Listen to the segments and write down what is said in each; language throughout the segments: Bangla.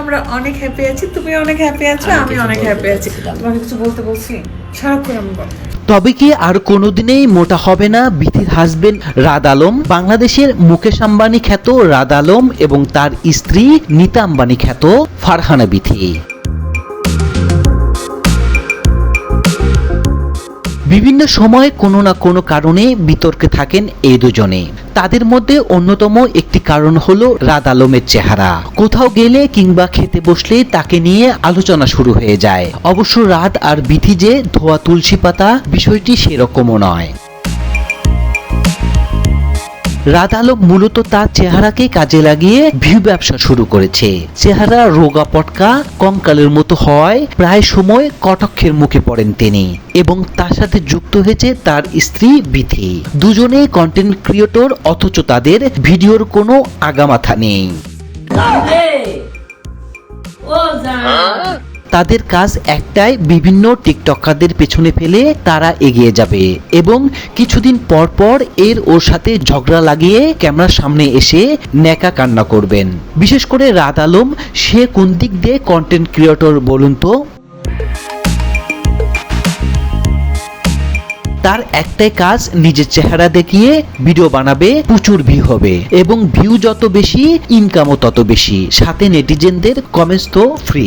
আমরা অনেক হ্যাপি আছি তুমি অনেক হ্যাপি আছো আমি অনেক হ্যাপি আছি। তোমাকে কিছু বলতে বলছি? সারাক্ষণ আমি বলব তবে কি আর কোনোদিনেই মোটা হবে না বিথির হাজবেন্ড রাদ আলম? বাংলাদেশের মুকেশ আম্বানি খ্যাত রাদ আলম এবং তার স্ত্রী নিতা আম্বানি খ্যাত ফারহানা বিথি। বিভিন্ন সময়ে কোনো না কোনো কারণে বিতর্কে থাকেন এই দুজনে। তাদের মধ্যে অন্যতম একটি কারণ হল রাত আলমের চেহারা। কোথাও গেলে কিংবা খেতে বসলে তাকে নিয়ে আলোচনা শুরু হয়ে যায়। অবশ্য রাত আর বিথি যে ধোয়া তুলসী পাতা, বিষয়টি সেরকমও নয়। রাত আলম মূলত তার চেহারাকে কাজে লাগিয়ে ভিউ ব্যবসা শুরু করেছে। চেহারা রোগা পটকা কঙ্কালের মতো হয় প্রায় সময় কটাক্ষের মুখে পড়েন তিনি এবং তার সাথে যুক্ত হয়েছে তার স্ত্রী বিথি। দুজনে কন্টেন্ট ক্রিয়েটর অথচ তাদের ভিডিওর কোনো আগামাথা নেই। ও তাদের কাজ একটাই, বিভিন্ন টিকটকারদের পেছনে ফেলে তারা এগিয়ে যাবে এবং কিছুদিন পর পর এর ওর সাথে ঝগড়া লাগিয়ে ক্যামেরার সামনে এসে ন্যাকা কান্না করবেন। বিশেষ করে রাত আলম, সে কোন দিক দিয়ে কন্টেন্ট ক্রিয়েটর বলুন তো? তার একটাই কাজ, নিজের চেহারা দেখিয়ে ভিডিও বানাবে, প্রচুর ভিউ হবে এবং ভিউ যত বেশি ইনকামও তত বেশি। সাথে নেটিজেনদের কমেন্টস তো ফ্রি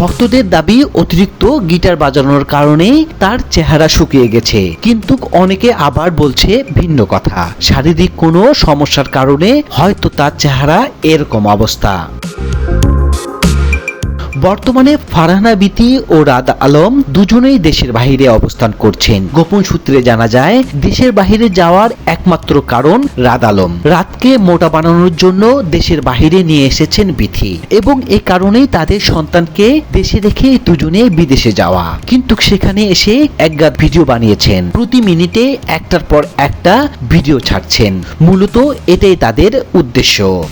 ভক্তদের দাবি, অতিরিক্ত গিটার বাজানোর কারণে তার চেহারা শুকিয়ে গেছে। কিন্তু অনেকে আবার বলছে ভিন্ন কথা। শারীরিক কোনো সমস্যার কারণে হয়তো তার চেহারা এরকম অবস্থা। বর্তমানে ফারহানা বিতি ও রাদ আলম দুজনেই দেশের বাহিরে অবস্থান করছেন। গোপন সূত্রে জানা যায়, দেশের বাইরে যাওয়ার একমাত্র কারণ রাদ আলম। রাতকে মোটা বানানোর জন্য দেশের বাহিরে নিয়ে এসেছেন বিথি। এবং এ কারণেই তাদের সন্তানকে দেশে রেখে দুজনে বিদেশে যাওয়া। কিন্তু সেখানে এসে একগাদ ভিডিও বানিয়েছেন। প্রতি মিনিটে একটার পর একটা ভিডিও ছাড়ছেন। মূলত এটাই তাদের উদ্দেশ্য।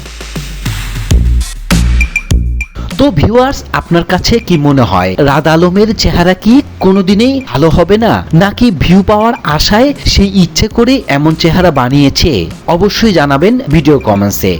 তো ভিউয়ার্স আপনার কাছে কি মনে হয়? রাদ আলমের চেহারা কি কোনোদিনই ভালো হবে না? নাকি ভিউ পাওয়ার আশায় সেই ইচ্ছে করে এমন চেহারা বানিয়েছে? অবশ্যই জানাবেন ভিডিও কমেন্টসে